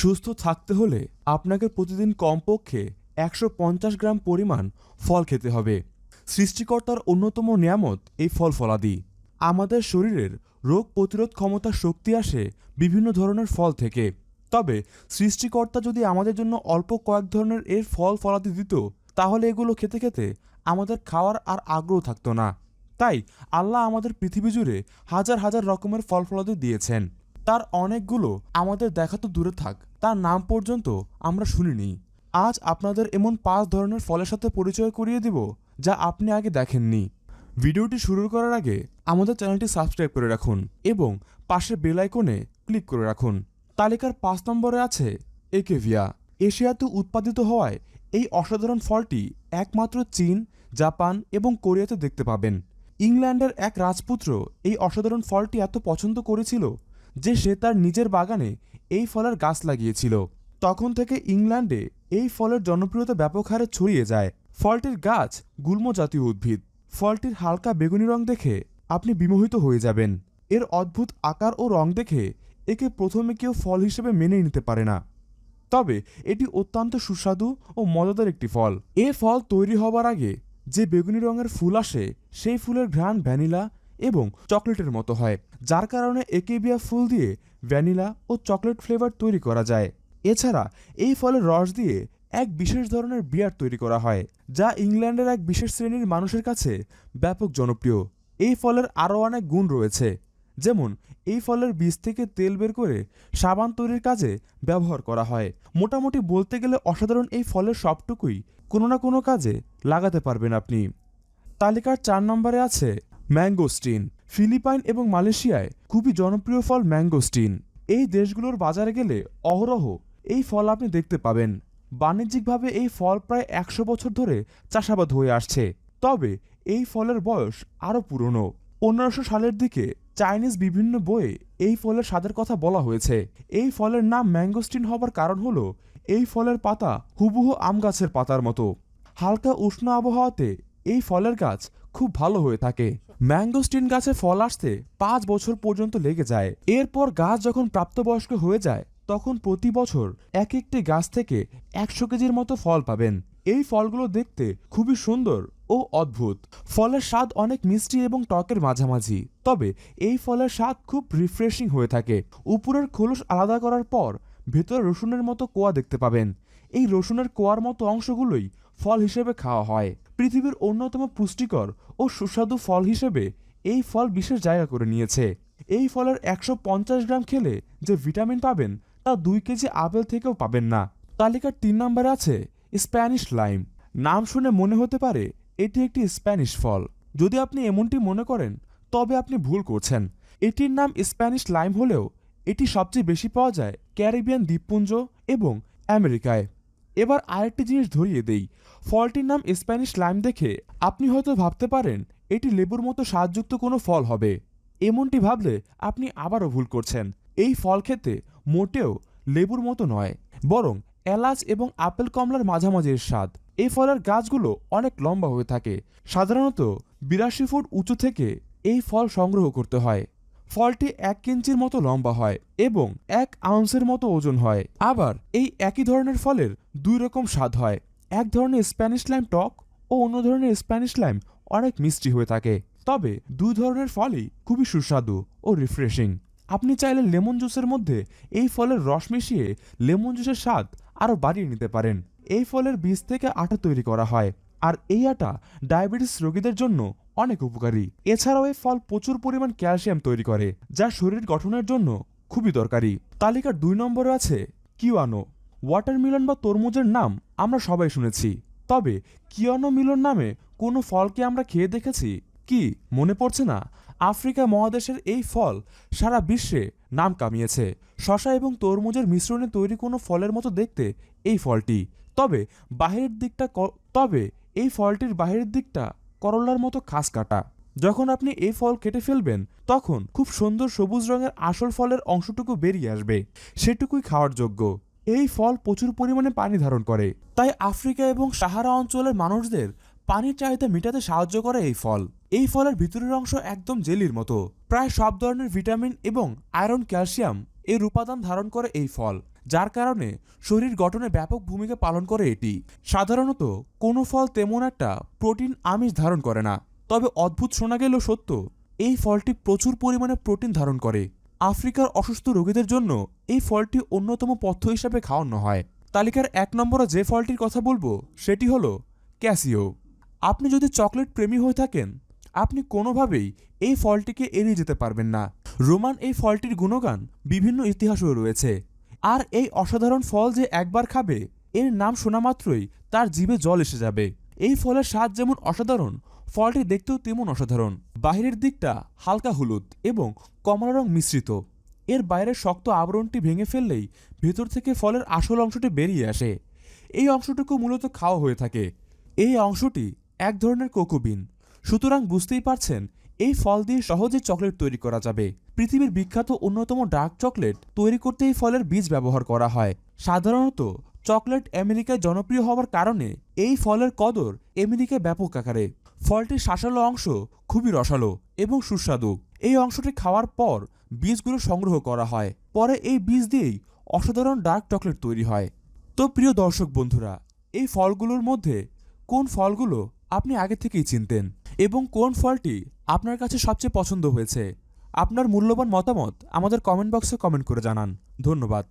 সুস্থ থাকতে হলে আপনাকে প্রতিদিন কমপক্ষে একশো পঞ্চাশ গ্রাম পরিমাণ ফল খেতে হবে। সৃষ্টিকর্তার অন্যতম নিয়ামত এই ফল ফলাদি আমাদের শরীরের রোগ প্রতিরোধ ক্ষমতা শক্তি আসে বিভিন্ন ধরনের ফল থেকে। তবে সৃষ্টিকর্তা যদি আমাদের জন্য অল্প কয়েক ধরনের এর ফল ফলাদি দিত, তাহলে এগুলো খেতে খেতে আমাদের খাওয়ার আর আগ্রহ থাকতো না। তাই আল্লাহ আমাদের পৃথিবী জুড়ে হাজার হাজার রকমের ফল ফলাদি দিয়েছেন। তার অনেকগুলো আমাদের দেখা তো দূরে থাক, তার নাম পর্যন্ত আমরা শুনিনি। আজ আপনাদের এমন পাঁচ ধরনের ফলের সাথে পরিচয় করিয়ে দিব, যা আপনি আগে দেখেননি। ভিডিওটি শুরু করার আগে আমাদের চ্যানেলটি সাবস্ক্রাইব করে রাখুন এবং পাশে বেল আইকনে ক্লিক করে রাখুন। তালিকার পাঁচ নম্বরে আছে একেভিয়া। এশিয়াতে উৎপাদিত হওয়ায় এই অসাধারণ ফলটি একমাত্র চীন, জাপান এবং কোরিয়াতে দেখতে পাবেন। ইংল্যান্ডের এক রাজপুত্র এই অসাধারণ ফলটি এত পছন্দ করেছিল যে সে তার নিজের বাগানে এই ফলের গাছ লাগিয়েছিল। তখন থেকে ইংল্যান্ডে এই ফলের জনপ্রিয়তা ব্যাপক হারে ছড়িয়ে যায়। ফলটির গাছ গুল্ম জাতীয় উদ্ভিদ। ফলটির হালকা বেগুনি রং দেখে আপনি বিমোহিত হয়ে যাবেন। এর অদ্ভুত আকার ও রং দেখে একে প্রথমে কেউ ফল হিসেবে মেনে নিতে পারে না। তবে এটি অত্যন্ত সুস্বাদু ও মজাদার একটি ফল। এ ফল তৈরি হবার আগে যে বেগুনি রঙের ফুল আসে, সেই ফুলের ঘ্রাণ ভ্যানিলা এবং চকলেটের মতো হয়, যার কারণে একেবিয়া ফুল দিয়ে ভ্যানিলা ও চকলেট ফ্লেভার তৈরি করা যায়। এছাড়া এই ফলের রস দিয়ে এক বিশেষ ধরনের বিয়ার তৈরি করা হয়, যা ইংল্যান্ডের এক বিশেষ শ্রেণির মানুষের কাছে ব্যাপক জনপ্রিয়। এই ফলের আরও অনেক গুণ রয়েছে, যেমন এই ফলের বীজ থেকে তেল বের করে সাবান তৈরির কাজে ব্যবহার করা হয়। মোটামুটি বলতে গেলে অসাধারণ এই ফলের সবটুকুই কোনো না কোনো কাজে লাগাতে পারবেন আপনি। তালিকার চার নম্বরে আছে ম্যাঙ্গোস্টিন। ফিলিপাইন এবং মালয়েশিয়ায় খুবই জনপ্রিয় ফল ম্যাঙ্গোস্টিন। এই দেশগুলোর বাজারে গেলে অহরহ এই ফল আপনি দেখতে পাবেন। বাণিজ্যিকভাবে এই ফল প্রায় একশো বছর ধরে চাষাবাদ হয়ে আসছে। তবে এই ফলের বয়স আরও পুরনো। পনেরোশো সালের দিকে চাইনিজ বিভিন্ন বইয়ে এই ফলের স্বাদের কথা বলা হয়েছে। এই ফলের নাম ম্যাঙ্গোস্টিন হবার কারণ হলো এই ফলের পাতা হুবহু আম গাছের পাতার মতো। হালকা উষ্ণ আবহাওয়াতে এই ফলের গাছ খুব ভালো হয়ে থাকে। ম্যাঙ্গোস্টিন গাছে ফল আসতে পাঁচ বছর পর্যন্ত লেগে যায়। এরপর গাছ যখন প্রাপ্তবয়স্ক হয়ে যায়, তখন প্রতি বছর এক একটি গাছ থেকে একশো কেজির মতো ফল পাবেন। এই ফলগুলো দেখতে খুবই সুন্দর ও অদ্ভুত। ফলের স্বাদ অনেক মিষ্টি এবং টকের মাঝামাঝি। তবে এই ফলের স্বাদ খুব রিফ্রেশিং হয়ে থাকে। উপরের খোলস আলাদা করার পর ভেতরে রসুনের মতো কোয়া দেখতে পাবেন। এই রসুনের কোয়ার মতো অংশগুলোই ফল হিসেবে খাওয়া হয়। পৃথিবীর অন্যতম পুষ্টিকর ও সুস্বাদু ফল হিসেবে এই ফল বিশেষ জায়গা করে নিয়েছে। এই ফলের একশো পঞ্চাশ গ্রাম খেলে যে ভিটামিন পাবেন, তা দুই কেজি আপেল থেকেও পাবেন না। তালিকার তিন নম্বরে আছে স্প্যানিশ লাইম। নাম শুনে মনে হতে পারে এটি একটি স্প্যানিশ ফল। যদি আপনি এমনটি মনে করেন, তবে আপনি ভুল করছেন। এটির নাম স্প্যানিশ লাইম হলেও এটি সবচেয়ে বেশি পাওয়া যায় ক্যারিবিয়ান দ্বীপপুঞ্জ এবং আমেরিকায়। এবার আরেকটি জিনিস ধরিয়ে দেই। ফলটির নাম স্প্যানিশ লাইম দেখে আপনি হয়তো ভাবতে পারেন, এটি লেবুর মতো স্বাদযুক্ত কোনো ফল হবে। এমনটি ভাবলে আপনি আবারও ভুল করছেন। এই ফল খেতে মোটেও লেবুর মতো নয়, বরং এলাচ এবং আপেল কমলার মাঝামাঝি এর স্বাদ। এই ফলের গাছগুলো অনেক লম্বা হয়ে থাকে। সাধারণত বিরাশি ফুট উঁচু থেকে এই ফল সংগ্রহ করতে হয়। ফলটি এক ইঞ্চির মতো লম্বা হয় এবং এক আউন্সের মতো ওজন হয়। আবার এই একই ধরনের ফলের দুই রকম স্বাদ হয়। এক ধরনের স্প্যানিশ লাইম টক ও অন্য ধরনের স্প্যানিশ লাইম অনেক মিষ্টি হয়ে থাকে। তবে দুই ধরনের ফলই খুবই সুস্বাদু ও রিফ্রেশিং আপনি চাইলে লেমন জুসের মধ্যে এই ফলের রস মিশিয়ে লেমন জুসের স্বাদ আরও বাড়িয়ে নিতে পারেন। এই ফলের বীজ থেকে আটা তৈরি করা হয়। আর এই আটা ডায়াবেটিস রোগীদের জন্য অনেক উপকারী। এছাড়াও এই ফল প্রচুর পরিমাণ ক্যালসিয়াম তৈরি করে, যা শরীর গঠনের জন্য খুবই দরকারি। তালিকার দুই নম্বরে আছে কিওয়ানো ওয়াটারমিলন বা তরমুজের নাম আমরা সবাই শুনেছি। তবে কিয়ানো মিলন নামে কোনো ফলকে আমরা খেয়ে দেখেছি? কি? মনে পড়ছে না? আফ্রিকা মহাদেশের এই ফল সারা বিশ্বে নাম কামিয়েছে। শশা এবং তরমুজের মিশ্রণে তৈরি কোনো ফলের মতো দেখতে এই ফলটি। তবে বাহিরের দিকটা তবে এই ফলটির বাহিরের দিকটা করলার মতো খাস কাটা। যখন আপনি এই ফল কেটে ফেলবেন, তখন খুব সুন্দর সবুজ রঙের আসল ফলের অংশটুকু বেরিয়ে আসবে। সেটুকুই খাওয়ার যোগ্য। এই ফল প্রচুর পরিমাণে পানি ধারণ করে। তাই আফ্রিকা এবং সাহারা অঞ্চলের মানুষদের পানির চাহিদা মেটাতে সাহায্য করে এই ফল। এই ফলের ভিতরের অংশ একদম জেলির মতো। প্রায় সব ধরনের ভিটামিন এবং আয়রন, ক্যালসিয়াম এর উপাদান ধারণ করে এই ফল। যার কারণে শরীর গঠনে ব্যাপক ভূমিকা পালন করে এটি। সাধারণত কোনো ফল তেমন একটা প্রোটিন, আমিষ ধারণ করে না। তবে অদ্ভুত শোনা গেলেও সত্য, এই ফলটি প্রচুর পরিমাণে প্রোটিন ধারণ করে। আফ্রিকার অসুস্থ রোগীদের জন্য এই ফলটি অন্যতম পথ্য হিসাবে খাওয়ানো হয়। তালিকার এক নম্বরে যে ফলটির কথা বলব, সেটি হলো ক্যাসিও। আপনি যদি চকলেট প্রেমী হয়ে থাকেন, আপনি কোনোভাবেই এই ফলটিকে এড়িয়ে যেতে পারবেন না। রোমান এই ফলটির গুণগান বিভিন্ন ইতিহাসও রয়েছে। আর এই অসাধারণ ফল যে একবার খাবে, এর নাম শোনা মাত্রই তার জিভে জল এসে যাবে। এই ফলের স্বাদ যেমন অসাধারণ, ফলটি দেখতেও তেমন অসাধারণ। বাহিরের দিকটা হালকা হলুদ এবং কমলা রং মিশ্রিত। এর বাইরের শক্ত আবরণটি ভেঙে ফেললেই ভেতর থেকে ফলের আসল অংশটি বেরিয়ে আসে। এই অংশটুকু মূলত খাওয়া হয়ে থাকে। এই অংশটি এক ধরনের কোকোবিন। সুতরাং বুঝতেই পারছেন এই ফল দিয়ে সহজে চকলেট তৈরি করা যাবে। পৃথিবীর বিখ্যাত অন্যতম ডার্ক চকলেট তৈরি করতে এই ফলের বীজ ব্যবহার করা হয়। সাধারণত চকলেট আমেরিকায় জনপ্রিয় হওয়ার কারণে এই ফলের কদর আমেরিকায় ব্যাপক আকারে। ফলটির শাসালো অংশ খুবই রসালো এবং সুস্বাদু। এই অংশটি খাওয়ার পর বীজগুলো সংগ্রহ করা হয়। পরে এই বীজ দিয়েই অসাধারণ ডার্ক চকলেট তৈরি হয়। তো প্রিয় দর্শক বন্ধুরা, এই ফলগুলোর মধ্যে কোন ফলগুলো আপনি আগে থেকেই চিনতেন? এবং কোন ফলটি আপনার কাছে সবচেয়ে পছন্দ হয়েছে? আপনার মূল্যবান মতামত আমাদের কমেন্ট বক্সে কমেন্ট করে জানান। ধন্যবাদ।